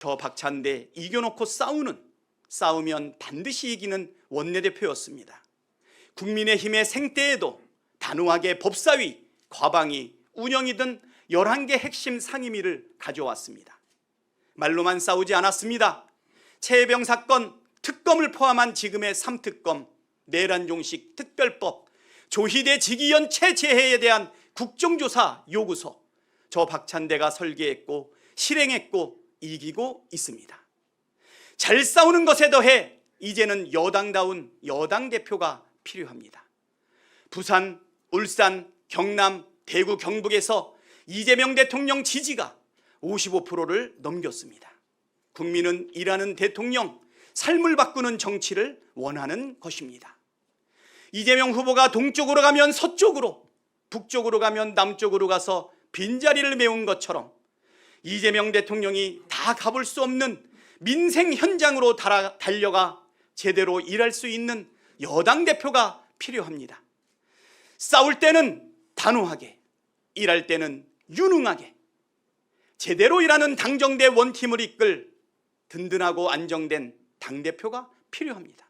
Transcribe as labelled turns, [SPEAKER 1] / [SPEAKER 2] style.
[SPEAKER 1] 저 박찬대 이겨놓고 싸우는 싸우면 반드시 이기는 원내대표였습니다. 국민의힘의 생때에도 단호하게 법사위, 과방위, 운영이 등 11개 핵심 상임위를 가져왔습니다. 말로만 싸우지 않았습니다. 최혜병 사건 특검을 포함한 지금의 3특검, 내란종식 특별법, 조희대 직위원 최재해에 대한 국정조사 요구서 저 박찬대가 설계했고 실행했고 이기고 있습니다. 잘 싸우는 것에 더해 이제는 여당다운 여당 대표가 필요합니다. 부산, 울산, 경남, 대구, 경북에서 이재명 대통령 지지가 55%를 넘겼습니다. 국민은 일하는 대통령, 삶을 바꾸는 정치를 원하는 것입니다. 이재명 후보가 동쪽으로 가면 서쪽으로, 북쪽으로 가면 남쪽으로 가서 빈자리를 메운 것처럼 이재명 대통령이 다 가볼 수 없는 민생 현장으로 달려가 제대로 일할 수 있는 여당 대표가 필요합니다. 싸울 때는 단호하게, 일할 때는 유능하게, 제대로 일하는 당정대 원팀을 이끌 든든하고 안정된 당대표가 필요합니다.